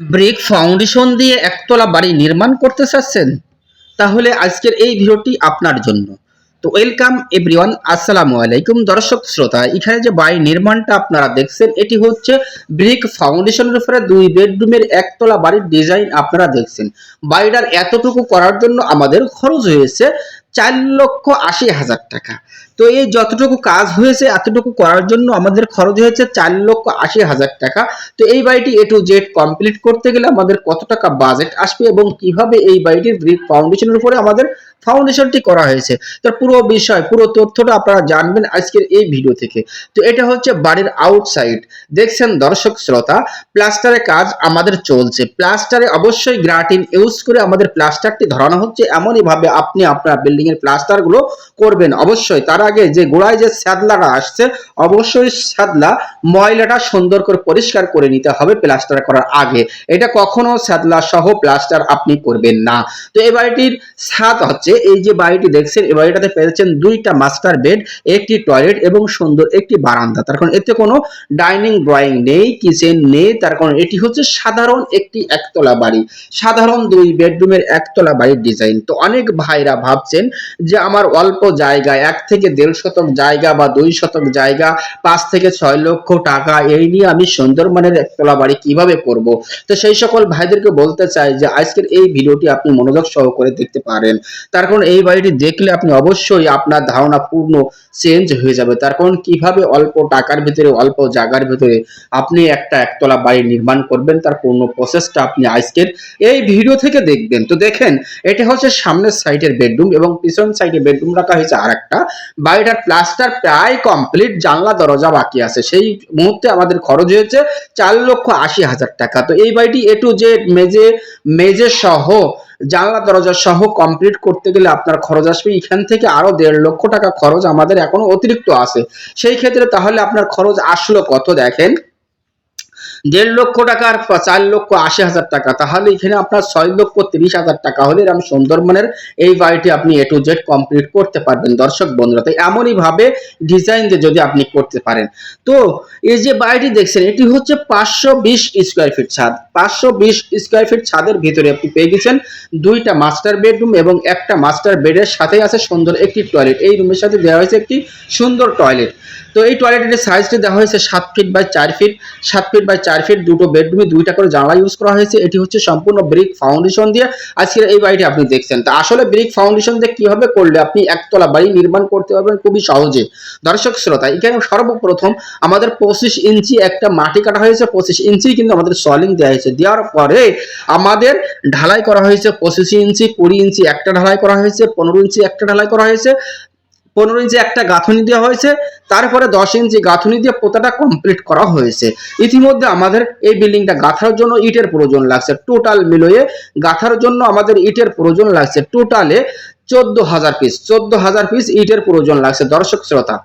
Brick foundation দিয়ে একতলা বাড়ি নির্মাণ করতে চাচ্ছেন? তাহলে আজকের এই ভিডিওটি আপনার জন্য। তো ওয়েলকাম এভরিওয়ান আসসালামু আলাইকুম। দর্শক শ্রোতা, এখানে যে বাড়ি নির্মাণটা আপনারা দেখছেন, এটি হচ্ছে ব্রিক ফাউন্ডেশনের উপরে দুই বেডরুমের একতলা বাড়ির ডিজাইন আপনারা দেখছেন। বাড়িটার এতটুকু করার জন্য আমাদের খরচ হয়েছে চার লক্ষ আশি হাজার টাকা। তো এই যতটুকু কাজ হয়েছে, এতটুকু করার জন্য আমাদের খরচ হয়েছে চার লক্ষ আশি হাজার টাকা। তো এই বাড়িটি এ টু জেড কমপ্লিট করতে গেলে আমাদের কত টাকা বাজেট আসবে এবং কীভাবে এই বাড়িটির ব্রিক ফাউন্ডেশনের উপরে আমাদের ফাউন্ডেশনটি করা হয়েছে। তার পুরো বিষয়, পুরো তথ্যটা আপনারা জানবেন আজকের এই ভিডিও থেকে। তো এটা হচ্ছে বাড়ির আউটসাইড দেখছেন দর্শক শ্রোতা প্লাস্টারের কাজ আমাদের চলছে। প্লাস্টারে অবশ্যই গ্রাটিন ইউজ করে আমাদের প্লাস্টারটি ধরানো হচ্ছে। এমনই ভাবে আপনি আপনার বিল্ডিং এর প্লাস্টারগুলো করবেন। অবশ্যই তার আগে যে গোড়ায় যে স্যাদলাটা আসছে, অবশ্যই স্যাদলা ময়লাটা সুন্দর করে পরিষ্কার করে নিতে হবে প্লাস্টার করার আগে। এটা কখনো স্যাদলা সহ প্লাস্টার আপনি করবেন না। তো এই বাড়িটির ছাদ হচ্ছে এই যে বাড়িটি দেখছেন এই বাড়িটাতে পেয়েছেন দুইটা মাস্টার বেড একটি টয়লেট এবং সুন্দর একটি বারান্দা। তার কারণ এতে কোনো ডাইনিং ড্রয়িং নেই কিচেন নেই, তার কারণ এটি হচ্ছে সাধারণ একটি একতলা বাড়ি। সাধারণ দুই বেডরুমের একতলা বাড়ির ডিজাইন তো অনেক ভাইরা ভাবছেন যে আমার অল্প জায়গা এক থেকে দেড় শতক জায়গা বা দুই শতক জায়গা, পাঁচ থেকে ছয় লক্ষ টাকা, এই নিয়ে আমি সুন্দরবনের একতলা বাড়ি কীভাবে করব? তো সেই সকল ভাইদেরকে বলতে চাই যে আজকের এই ভিডিওটি আপনি মনোযোগ সহকারে দেখতে পারেন। তার কারণ এই বাড়িটি দেখলে আপনি অবশ্যই আপনার ধারণা পূর্ণ চেঞ্জ হয়ে যাবে। তার কারণ কীভাবে অল্প টাকার ভিতরে, অল্প জায়গার ভিতরে আপনি একটা একতলা বাড়ি নির্মাণ করবেন, তার পূর্ণ প্রসেসটা আপনি আজকের এই ভিডিও থেকে দেখবেন। তো দেখেন, এটা হচ্ছে সামনের সাইডের বেডরুম এবং পিছন সাইডে বেডরুম রাখা হয়েছে আর একটা বাড়িটার প্লাস্টার প্রায় কমপ্লিট জানলা, দরজা বাকি আছে। সেই মুহূর্তে আমাদের খরচ হয়েছে চার লক্ষ আশি হাজার টাকা। তো এই বাড়িটি এ টু জেড মেজে মেজে সহ জানলা দরজা সহ কমপ্লিট করতে গেলে আপনার খরচ আসবে। এখান থেকে আরও দেড় লক্ষ টাকা খরচ আমাদের এখনও অতিরিক্ত আছে। সেই ক্ষেত্রে তাহলে আপনার খরচ আসলো কত দেখেন? দেড় লক্ষ টাকার চার লক্ষ আশি হাজার টাকা। তাহলে এখানে আপনার ছয় লক্ষ তিরিশ হাজার টাকা হলে এরকম সুন্দরবনের এই বাড়িটি আপনি এ টু জেড কমপ্লিট করতে পারবেন। দর্শক বন্ধুরা তাই এমনই ভাবে ডিজাইন দিয়ে যদি আপনি করতে পারেন। তো এই যে বাড়িটি দেখছেন, এটি হচ্ছে পাঁচশো বিশ স্কোয়ার ফিট ছাদ। পাঁচশো বিশ স্কোয়ার ফিট ছাদের ভিতরে আপনি পেয়ে গেছেন দুইটা মাস্টার বেডরুম এবং একটা মাস্টার বেডের সাথে আছে সুন্দর একটি টয়লেট এই রুমের সাথে দেওয়া হয়েছে একটি সুন্দর টয়লেট তো এই টয়লেটের সাইজটি দেওয়া হয়েছে সাত ফিট বাই চার ফিট সাত ফিট বাই চার ফিট দুটো বেডরুমে দুইটা করে জানলা ইউজ করা হয়েছে। এটি হচ্ছে সম্পূর্ণ ব্রিক ফাউন্ডেশন দিয়ে। আজকের এই বাড়িটি আপনি দেখছেন। তা আসলে ব্রিক ফাউন্ডেশন দিয়ে কীভাবে করলে আপনি একতলা বাড়ি নির্মাণ করতে পারবেন খুবই সহজে। দর্শক শ্রোতা, এখানে সর্বপ্রথম আমাদের পঁচিশ ইঞ্চি একটা মাটি কাটা হয়েছে। পঁচিশ ইঞ্চি কিন্তু আমাদের সলিং দেওয়া হয়েছে। দেওয়ার পরে আমাদের ঢালাই করা হয়েছে পঁচিশ ইঞ্চি, কুড়ি ইঞ্চি একটা ঢালাই করা হয়েছে, পনেরো ইঞ্চি একটা ঢালাই করা হয়েছে। পনেরো ইঞ্চি একটা গাঁথনি দেওয়া হয়েছে, তারপরে দশ ইঞ্চি গাঁথনি দিয়ে পোতাটা কমপ্লিট করা হয়েছে। ইতিমধ্যে আমাদের এই বিল্ডিংটা গাঁথার জন্য ইটের প্রয়োজন লাগছে। টোটাল মিলিয়ে গাঁথার জন্য আমাদের ইটের প্রয়োজন লাগছে। টোটালে চোদ্দ হাজার পিস চোদ্দ হাজার পিস ইটের প্রয়োজন লাগছে। দর্শক, শ্রোতা